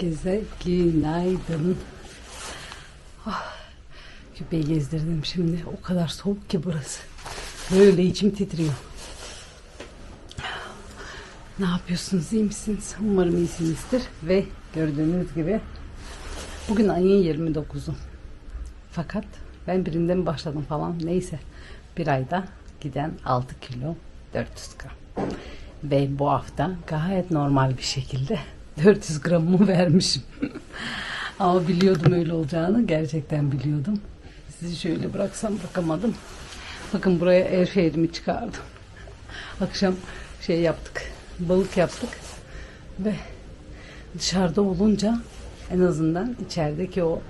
Herkese günaydın. Ah, köpeği gezdirdim şimdi. O kadar soğuk ki burası. Böyle içim titriyor. Ne yapıyorsunuz? iyi misiniz? Umarım iyisinizdir. Ve gördüğünüz gibi bugün ayın 29'u. Fakat ben birinden başladım falan. Neyse. Bir ayda giden 6 kilo 400 gram. Ve bu hafta gayet normal bir şekilde 400 gramımı vermişim. Ama biliyordum öyle olacağını. Gerçekten biliyordum. Sizi şöyle bıraksam bırakamadım. Bakın buraya erfeğerimi çıkardım. Akşam şey yaptık. Balık yaptık. Ve dışarıda olunca en azından içerideki o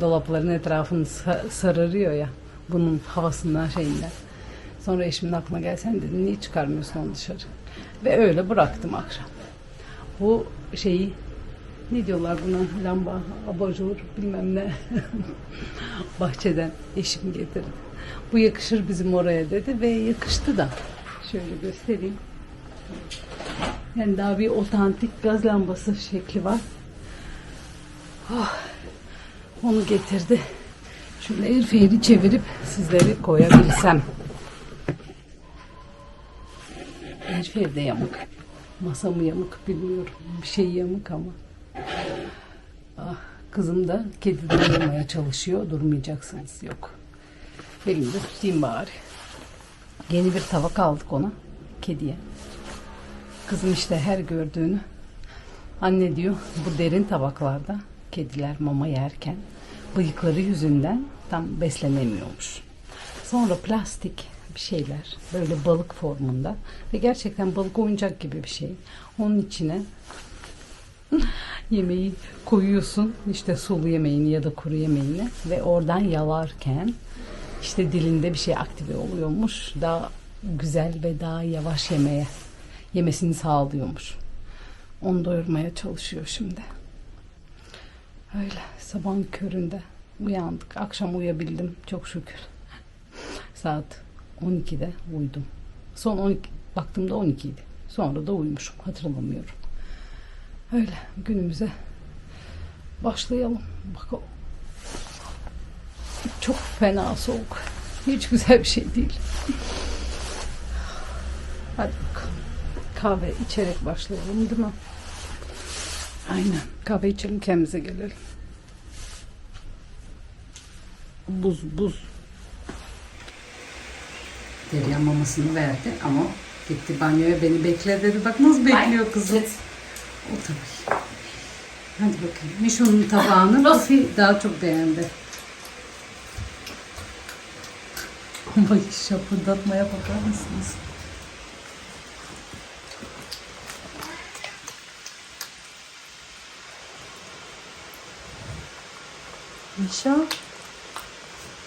dolapların etrafını sa- sararıyor ya. Bunun havasından şeyinden. Sonra eşimin aklına gelsen dedi niye çıkarmıyorsun onu dışarı? Ve öyle bıraktım akşam. Bu şeyi ne diyorlar buna lamba, abajur bilmem ne bahçeden eşim getirdi. Bu yakışır bizim oraya dedi ve yakıştı da. Şöyle göstereyim. Yani daha bir otantik gaz lambası şekli var. Oh, onu getirdi. El feyri çevirip sizleri koyabilsem. Feyri de yamuk. Masa mı yamuk bilmiyorum. Bir şey yamuk ama. Ah, kızım da kediden durmaya çalışıyor. Durmayacaksınız. Yok. Elimde tutayım bari. Yeni bir tabak aldık ona. Kediye. Kızım işte her gördüğünü anne diyor bu derin tabaklarda kediler mama yerken bıyıkları yüzünden tam beslenemiyormuş. Sonra plastik bir şeyler böyle balık formunda ve gerçekten balık oyuncak gibi bir şey. Onun içine yemeği koyuyorsun işte sulu yemeğini ya da kuru yemeğini ve oradan yalarken işte dilinde bir şey aktive oluyormuş. Daha güzel ve daha yavaş yemeye yemesini sağlıyormuş. Onu doyurmaya çalışıyor şimdi. Öyle sabahın köründe uyandık. Akşam uyuyabildim çok şükür. Saat 12'de uyudum. Son 12 baktığımda 12 idi. Sonra da uyumuşum. Hatırlamıyorum. Öyle günümüze başlayalım. Bakalım. Çok fena soğuk. Hiç güzel bir şey değil. Hadi bakalım. Kahve içerek başlayalım değil mi? Aynen. Kahve içelim kendimize gelelim. Buz buz. Derya mamasını verdi ama gitti banyoya beni bekle dedi. Bak nasıl bekliyor kızım. O tabii. Hadi bakayım. Mişo'nun tabağını Rafi daha çok beğendi. Ama şapırdatmaya bakar mısınız? Mişo.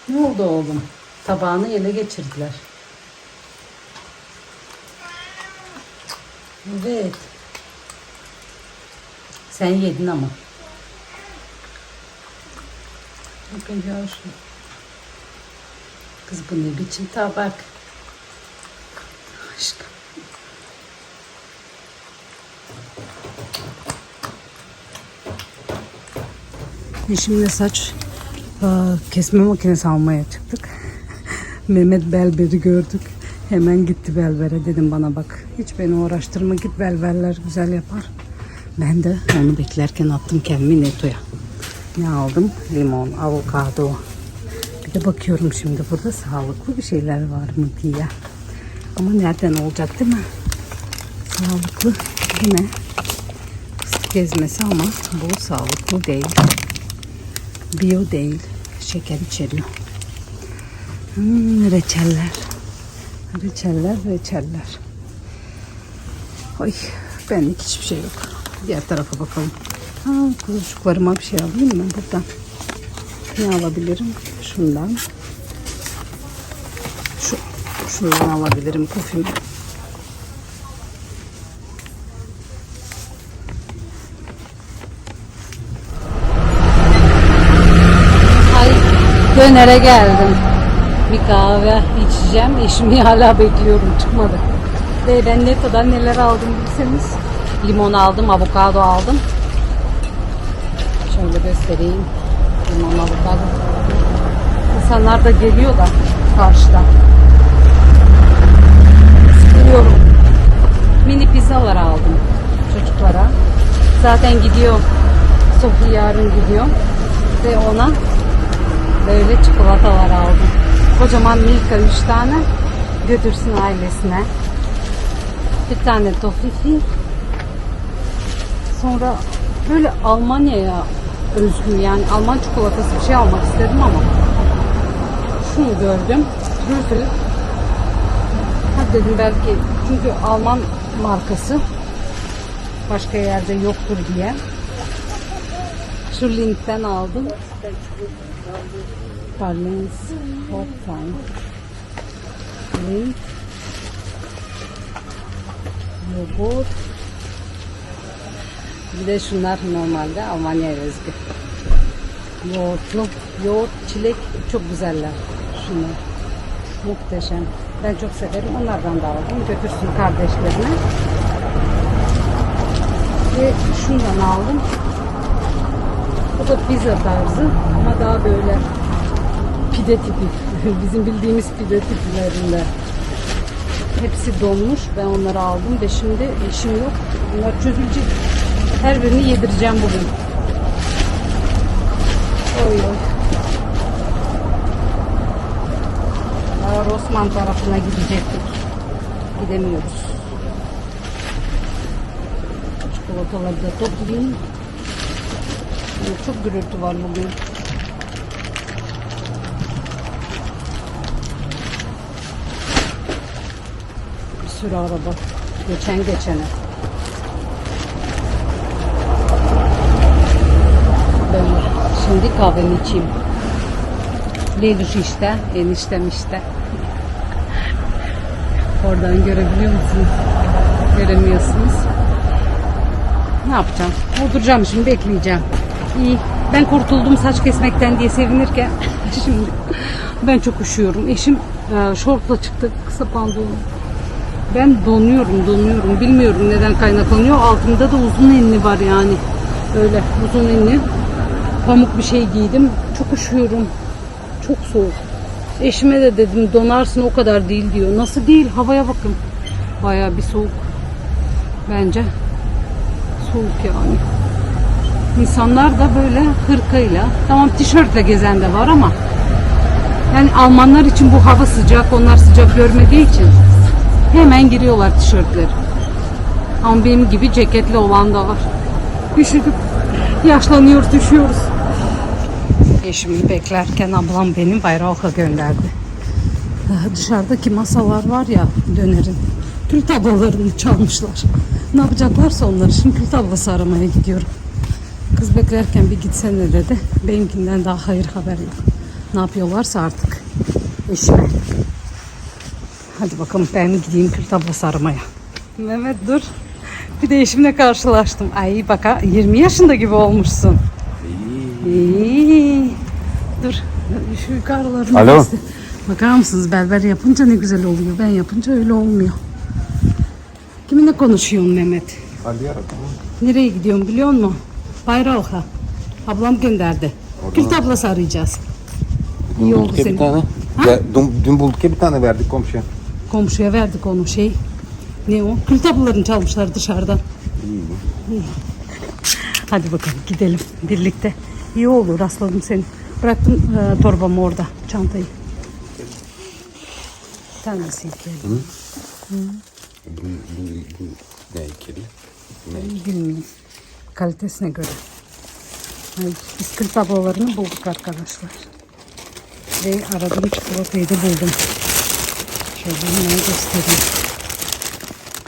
Ne oldu oğlum? Tabağını ele geçirdiler. Evet. Sen yedin ama. Bakın ya şu. Kız bu ne biçim tabak. Aşkım. Eşimle saç aa, kesme makinesi almaya çıktık. Mehmet Belber'i gördük. Hemen gitti Belber'e dedim bana bak. Hiç beni uğraştırma git Belberler güzel yapar. Ben de onu beklerken attım kendimi Neto'ya. Ne aldım? Limon, avokado. Bir de bakıyorum şimdi burada sağlıklı bir şeyler var mı diye. Ama nereden olacak değil mi? Sağlıklı yine fıstık ezmesi ama bu sağlıklı değil. Bio değil. Şeker içeriyor. Hmm, reçeller. Reçeller, reçeller. Ay, benlik hiçbir şey yok. Diğer tarafa bakalım. Ha, kuzucuklarıma bir şey alayım mı buradan? Ne alabilirim? Şundan. Şu, şundan alabilirim kufimi. Ay dönere geldim. Bir kahve içeceğim. Eşimi hala bekliyorum. Çıkmadı. Ve ben ne kadar neler aldım bilseniz. Limon aldım, avokado aldım. göstereyim. Mamalı balık. İnsanlar da geliyor da karşıdan. Sıkılıyorum. Mini pizzalar aldım çocuklara. Zaten gidiyor. Sofi yarın gidiyor. Ve ona böyle çikolatalar aldım. Kocaman Milka 3 tane götürsün ailesine. Bir tane tofifi. Sonra böyle Almanya'ya özgü yani Alman çikolatası bir şey almak istedim ama şunu gördüm. Trüffel. Hadi dedim belki çünkü Alman markası başka yerde yoktur diye. Şu linkten aldım. Barlins Hopfine. Link. Yoğurt. Bir de şunlar normalde Almanya'ya özgü. Yoğurtlu, yoğurt, çilek çok güzeller şunlar. Muhteşem. Ben çok severim. Onlardan da aldım. Götürsün kardeşlerine. Ve şundan aldım. Bu da pizza tarzı ama daha böyle pide tipi. Bizim bildiğimiz pide tiplerinde. Hepsi donmuş. Ben onları aldım ve şimdi işim yok. Bunlar çözülecek. Her birini yedireceğim bugün. Oy oy. Daha Rosman tarafına gidecektik. Gidemiyoruz. Çikolataları da toplayayım. Çok gürültü var bugün. Sürü araba. Geçen geçene. Böyle. Şimdi kahvemi içeyim. Leyluş işte, eniştem işte. Oradan görebiliyor musunuz? Göremiyorsunuz. Ne yapacağım? Oturacağım şimdi bekleyeceğim. İyi. Ben kurtuldum saç kesmekten diye sevinirken şimdi ben çok üşüyorum. Eşim e, şortla çıktı kısa pantolon. Ben donuyorum donuyorum. Bilmiyorum neden kaynaklanıyor. Altımda da uzun enli var yani. Öyle uzun enli. Pamuk bir şey giydim. Çok üşüyorum. Çok soğuk. Eşime de dedim donarsın o kadar değil diyor. Nasıl değil? Havaya bakın. Bayağı bir soğuk. Bence soğuk yani. İnsanlar da böyle hırkayla, tamam tişörtle gezen de var ama yani Almanlar için bu hava sıcak, onlar sıcak görmediği için hemen giriyorlar tişörtleri. Ama benim gibi ceketli olan da var. Üşüdük, yaşlanıyoruz, düşüyoruz. Eşimi beklerken ablam benim bayrağı gönderdi. Daha Dışarıdaki masalar var ya dönerin. Kül tablolarını çalmışlar. Ne yapacaklarsa onları şimdi kül tablosu aramaya gidiyorum. Kız beklerken bir gitsene dedi. Benimkinden daha hayır haber yok. Ne yapıyorlarsa artık eşime. Hadi bakalım ben gideyim kül tablosu aramaya. Mehmet dur. Bir de eşimle karşılaştım. Ay baka 20 yaşında gibi olmuşsun. İyi. Dur. Şu yukarılarını Alo. göster- Bakar mısınız berber yapınca ne güzel oluyor. Ben yapınca öyle olmuyor. Kiminle konuşuyorsun Mehmet? Ali aradım. Nereye gidiyorum biliyor musun? Bayrak'a. Ablam gönderdi. Kül tablası arayacağız. Dün İyi oldu bulduk ya senin. bir tane. Ya, dün, dün bulduk ya bir tane verdik komşuya. Komşuya verdik onu şey. Ne o? Kül tablolarını çalmışlar dışarıdan. Hadi bakalım gidelim birlikte. İyi olur rastladım seni. Bıraktım e, torbamı orada çantayı. Bir tanesi ikili. Bu, bu, bu ne ikili? Ne? Bilmiyorum. Kalitesine göre. Ay, Biz kül tablolarını bulduk arkadaşlar. Ve aradığım çikolatayı da buldum. Şöyle hemen göstereyim.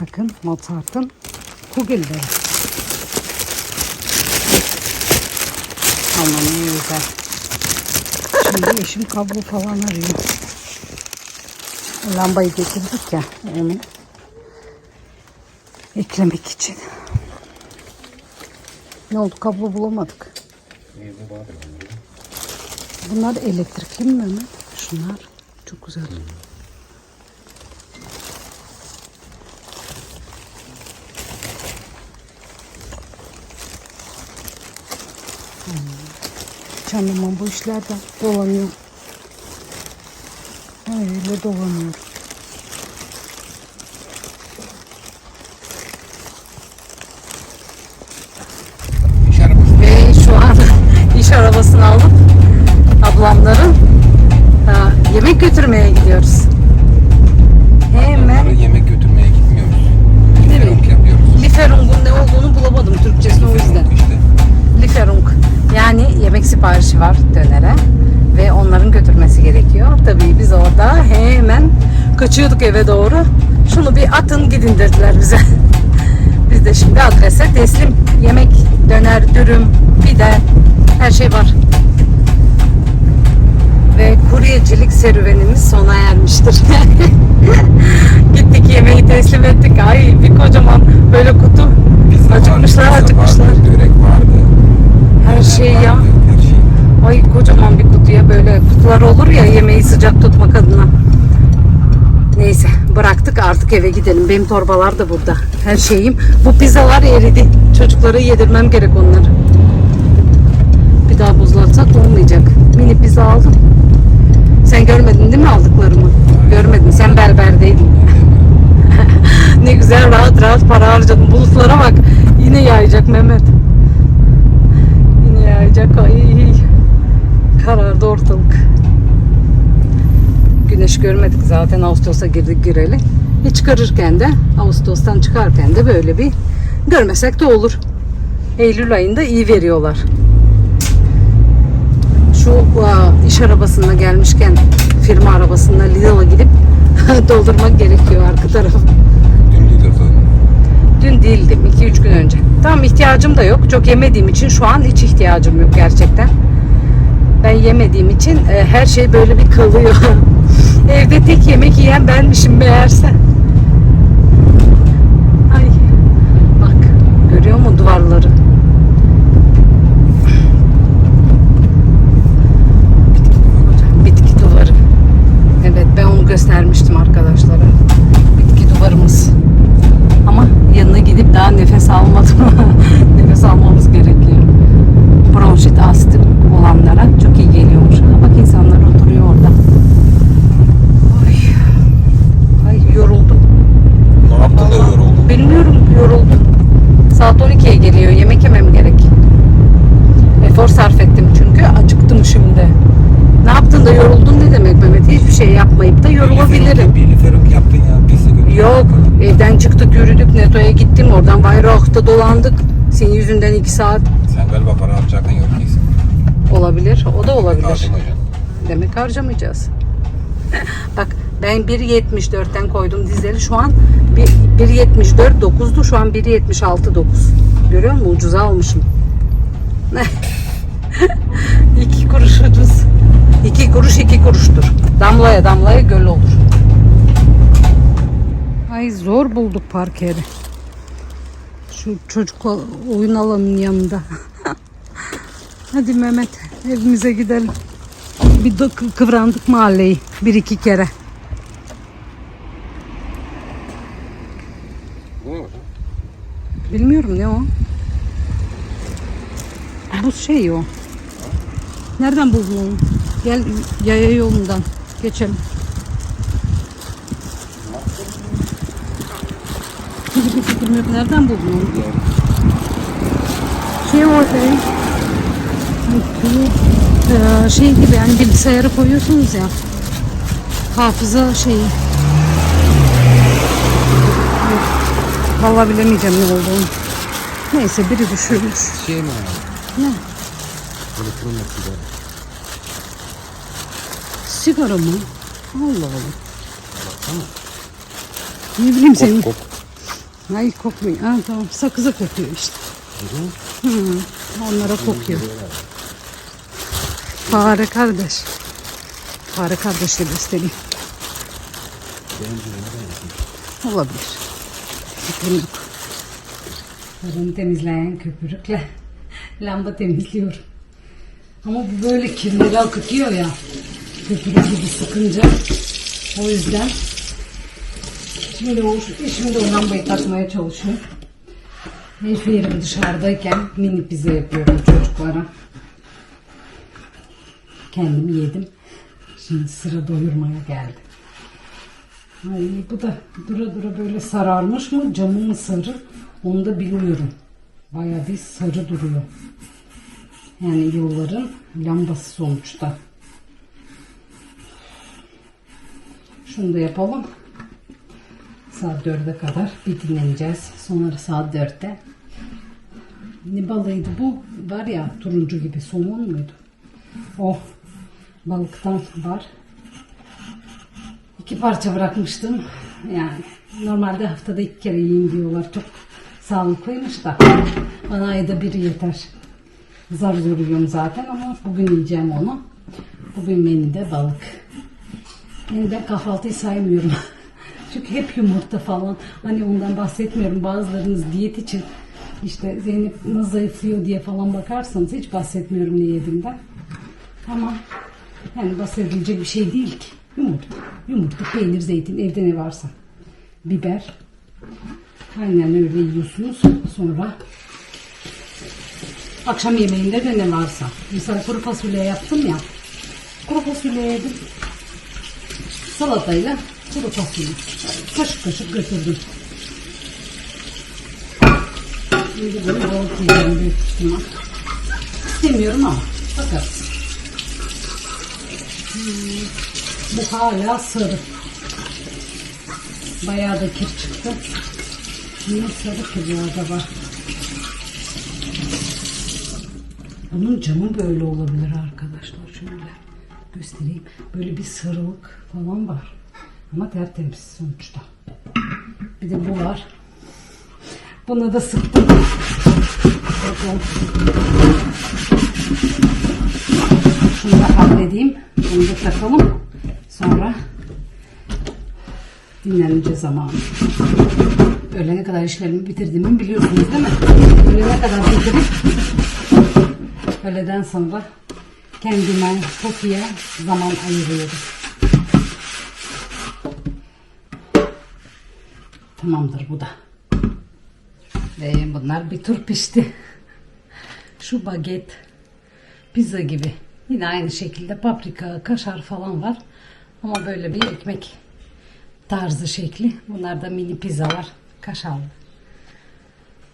Bakın Mozart'ın Kugel'leri. Almanya'ya özel. Şimdi eşim kablo falan arıyor. Lambayı getirdik ya onu eklemek için. Ne oldu kablo bulamadık. Bunlar elektrikli mi Mehmet? Şunlar çok güzel. Hiç anlamam bu işlerden. Dolanıyor. Öyle dolanıyor. İş arabası. Ve şu an iş arabasını alıp ablamların ha, yemek götürmeye gidiyoruz. Hemen Onlara yemek götürmeye gitmiyoruz. Evet. Liferunk yapıyoruz. Liferung'un ne olduğunu bulamadım Türkçesini o yüzden. İşte. Liferung yani yemek siparişi var dönere ve onların götürmesi gerekiyor. Tabii biz orada hemen kaçıyorduk eve doğru. Şunu bir atın gidin dediler bize. Biz de şimdi adrese teslim. Yemek, döner, dürüm, pide her şey var. Ve kuryecilik serüvenimiz sona ermiştir. Gittik yemeği teslim ettik. Ay bir kocaman böyle kutu. Pizza acıkmışlar vardı, pizza Her şey ya. Ay kocaman bir kutuya böyle kutular olur ya yemeği sıcak tutmak adına. Neyse bıraktık artık eve gidelim. Benim torbalar da burada. Her şeyim. Bu pizzalar eridi. Çocuklara yedirmem gerek onları. Bir daha buzlatsak olmayacak. Mini pizza aldım. Sen görmedin değil mi aldıklarımı? Görmedin. Sen berberdeydin. ne güzel rahat rahat para harcadım. Bulutlara bak. Yine yağacak Mehmet. Yağacak. Ay. Karardı ortalık. Güneş görmedik zaten Ağustos'a girdik gireli. E çıkarırken de Ağustos'tan çıkarken de böyle bir görmesek de olur. Eylül ayında iyi veriyorlar. Şu aa, iş arabasına gelmişken firma arabasına Lidl'a gidip doldurmak gerekiyor arka tarafı. Dün değil o zaman. Dün değildim. 2-3 gün önce. Tamam ihtiyacım da yok. Çok yemediğim için şu an hiç ihtiyacım yok gerçekten. Ben yemediğim için e, her şey böyle bir kalıyor. Evde tek yemek yiyen benmişim meğerse. Ay. Bak. Görüyor musun duvarları? Bitki duvarı. Evet ben onu göstermiştim arkadaşlara. Bitki duvarımız. Ama yanına gidip daha nefes almadım. nefes almamız gerekiyor. Bronşit astım olanlara çok iyi geliyormuş. 12 saat Sen galiba para harcayacağın yok neyse. olabilir. O da olabilir. Harcamayacaksın. Demek harcamayacağız. Bak ben 1.74'ten koydum dizleri. Şu an bir- 1.74 9'du. Şu an 1.76 9. Görüyor musun? Ucuza almışım. iki kuruş ucuz. İki kuruş iki kuruştur. Damlaya damlaya göl olur. Ay zor bulduk park yeri. Şu çocuk oyun alanının yanında. Hadi Mehmet evimize gidelim. Bir de kı- kıvrandık mahalleyi bir iki kere. Bilmiyorum ne o. Bu şey o. Nereden buldun? Gel yaya yolundan geçelim. Yok. Nereden buldun onu? Şey o şey. Ee, şey gibi yani bilgisayara koyuyorsunuz ya. Hafıza şeyi. Vallahi bilemeyeceğim ne olduğunu. Neyse biri düşürmüş. Şey mi? Ne? Elektronik sigara. Sigara mı? Allah Allah. Ne bileyim senin. Kok kok. Ay kokmuyor. Ha, tamam sakıza kokuyor işte. Hı, onlara kokuyor. Fare kardeş. Fare kardeşle göstereyim. Olabilir. Yok. Fırını temizleyen köpürükle lamba temizliyorum. Ama bu böyle kirleri akıtıyor ya. Köpürük gibi sıkınca. O yüzden Şimdi o, şimdi o lambayı takmaya çalışıyorum. Elif yerim dışarıdayken mini pizza yapıyorum çocuklara. Kendim yedim. Şimdi sıra doyurmaya geldi. Ay bu da dura dura böyle sararmış mı camı mı sarı onu da bilmiyorum. Baya bir sarı duruyor. Yani yılların lambası sonuçta. Şunu da yapalım. Saat 4'e kadar bir dinleneceğiz. Sonra saat 4'te. Ne balığıydı bu? Var ya turuncu gibi somon muydu? O balıktan var. İki parça bırakmıştım. Yani normalde haftada iki kere yiyin diyorlar. Çok sağlıklıymış da. Bana ayda biri yeter. Zar zor yiyorum zaten ama bugün yiyeceğim onu. Bugün menüde balık. Menüde kahvaltıyı saymıyorum. Çünkü hep yumurta falan. Hani ondan bahsetmiyorum. Bazılarınız diyet için işte Zeynep nasıl zayıflıyor diye falan bakarsanız hiç bahsetmiyorum ne yediğimden. Ama yani bahsedilecek bir şey değil ki. Yumurta. Yumurta, peynir, zeytin evde ne varsa. Biber. Aynen öyle yiyorsunuz. Sonra akşam yemeğinde de ne varsa. Mesela kuru fasulye yaptım ya. Kuru fasulye yedim. Salatayla kuru fasulye. Kaşık kaşık götürdüm. Şimdi bunu balık yiyeceğim büyük ihtimal. İstemiyorum ama bakarız. Hmm, Bu hala sarı. Bayağı da kir çıktı. Niye sarı ki bu acaba? Bunun camı böyle olabilir arkadaşlar. Şöyle göstereyim. Böyle bir sarılık falan var. Ama tertemiz sonuçta. Bir de bu var. Buna da sıktım. Bakın. Şunu da halledeyim. Bunu da takalım. Sonra dinlenece zamanı. Öğlene kadar işlerimi bitirdiğimi biliyorsunuz değil mi? Öğlene kadar bitirip öğleden sonra kendime, Sofi'ye zaman ayırıyorum. Tamamdır bu da. Ve bunlar bir tur pişti. Şu baget pizza gibi. Yine aynı şekilde paprika, kaşar falan var. Ama böyle bir ekmek tarzı şekli. Bunlar da mini pizzalar. Kaşarlı.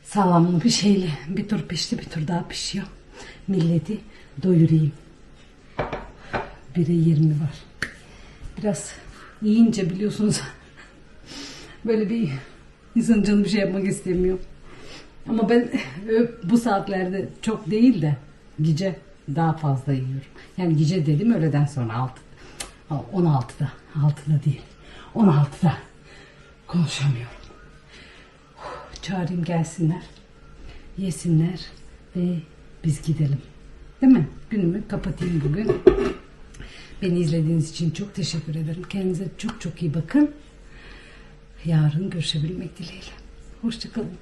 Salamlı bir şeyli. Bir tur pişti bir tur daha pişiyor. Milleti doyurayım. Bire 20 var. Biraz yiyince biliyorsunuz böyle bir insan canı bir şey yapmak istemiyor. Ama ben ö, bu saatlerde çok değil de gece daha fazla yiyorum. Yani gece dedim öğleden sonra 6. 16'da. 6'da değil. 16'da. Konuşamıyorum. Çağırayım gelsinler. Yesinler ve biz gidelim. Değil mi? Günümü kapatayım bugün. Beni izlediğiniz için çok teşekkür ederim. Kendinize çok çok iyi bakın. Yarın görüşebilmek dileğiyle. Hoşçakalın.